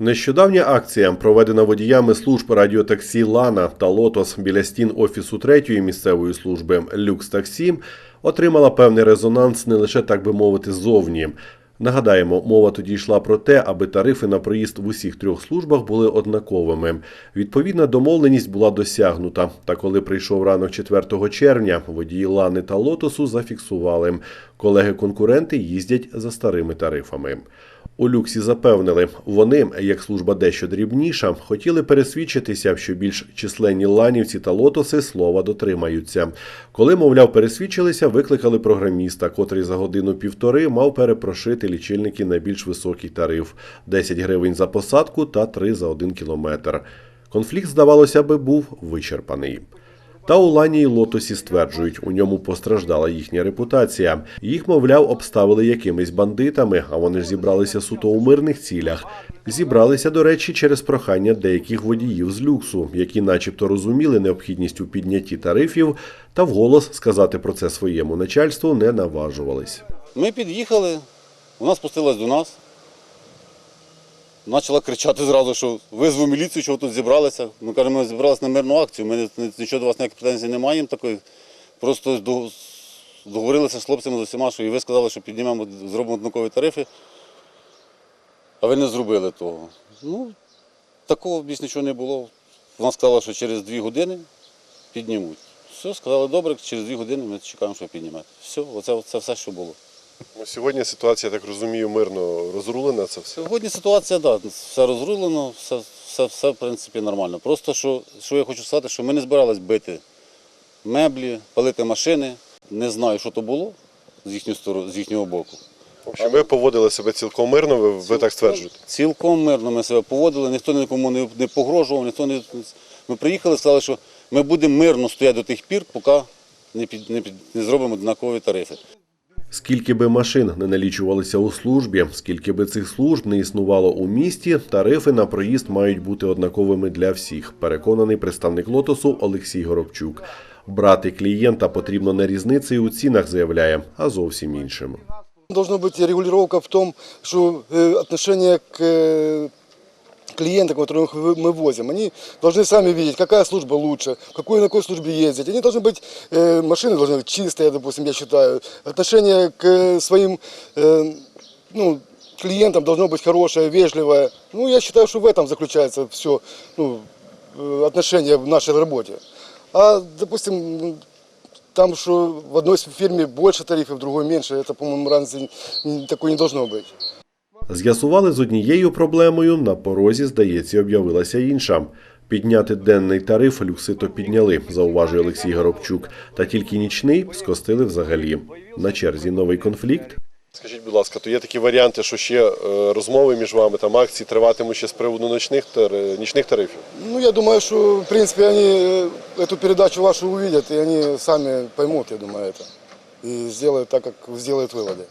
Нещодавня акція, проведена водіями служб радіотаксі Лана та Лотос біля стін офісу третьої місцевої служби Люкс Таксі, отримала певний резонанс не лише так би мовити ззовні. Нагадаємо, мова тоді йшла про те, аби тарифи на проїзд в усіх трьох службах були однаковими. Відповідна домовленість була досягнута. Та коли прийшов ранок 4 червня, водії Лани та Лотосу зафіксували. Колеги-конкуренти їздять за старими тарифами. У люксі запевнили, вони, як служба дещо дрібніша, хотіли пересвідчитися, що більш численні ланівці та лотоси слова дотримаються. Коли, мовляв, пересвідчилися, викликали програміста, котрий за годину-півтори мав перепрошити лічильники на більш високий тариф 10 гривень за посадку та 3 за 1 кілометр. Конфлікт, здавалося би, був вичерпаний. Та у Лані Лотосі стверджують, у ньому постраждала їхня репутація. Їх, мовляв, обставили якимись бандитами, а вони ж зібралися суто у мирних цілях. Зібралися, до речі, через прохання деяких водіїв з люксу, які, начебто, розуміли необхідність у піднятті тарифів, та вголос сказати про це своєму начальству не наважувались. Ми під'їхали, вона спустилась до нас. Почала кричати зразу, що визву міліцію, що тут зібралися. Ми кажемо, ми зібралися на мирну акцію, ми нічого до вас ніяких претензій не маємо такої. Просто договорилися з хлопцями з усіма, що і ви сказали, що піднімемо, зробимо однакові тарифи, а ви не зробили того. Ну, такого більш нічого не було. Вона сказала, що через дві години піднімуть. Все, сказали, добре, через дві години ми чекаємо, що піднімете. Все, оце, це все, що було. Ну, Сьогодні ситуація, я так розумію, мирно розрулена це все. Сьогодні ситуація, так, да, все розрулено, все, все, все в принципі нормально. Просто що, що я хочу сказати, що ми не збирались бити меблі, палити машини. Не знаю, що то було з їхньої сторони, з їхнього боку. Общем, ви поводили себе цілком мирно, ви, ви так стверджуєте. Цілком мирно ми себе поводили, ніхто нікому не, не погрожував, ніхто не. Ми приїхали, сказали, що ми будемо мирно стояти до тих пір, поки не, під, не, під, не зробимо однакові тарифи. Скільки би машин не налічувалися у службі, скільки би цих служб не існувало у місті, тарифи на проїзд мають бути однаковими для всіх. Переконаний представник лотосу Олексій Горобчук. Брати клієнта потрібно не різницею у цінах, заявляє, а зовсім іншим. Должна быть регулировка в том, что э, отношение к э, клиентам, которых вы- мы возим, они должны сами видеть, какая служба лучше, в какой, на какой службе ездить. Они должны быть, э, машины должны быть чистые, допустим, я считаю. Отношение к э, своим э, ну, клиентам должно быть хорошее, вежливое. Ну, я считаю, что в этом заключается все ну, э, отношение в нашей работе. А, допустим, там, что в одной фирме больше тарифов, в другой меньше, это, по-моему, разницы м, такой не должно быть. З'ясували з однією проблемою, на порозі, здається, об'явилася інша. Підняти денний тариф люксито підняли, зауважує Олексій Горобчук. Та тільки нічний скостили взагалі. На черзі новий конфлікт. Скажіть, будь ласка, то є такі варіанти, що ще е, розмови між вами, там акції триватимуть ще з приводу ночних, тар- нічних тарифів? Ну, я думаю, что, в принципе, они э, эту передачу вашу увидят, и они сами поймут, я думаю, это. И сделают так, как сделают выводы.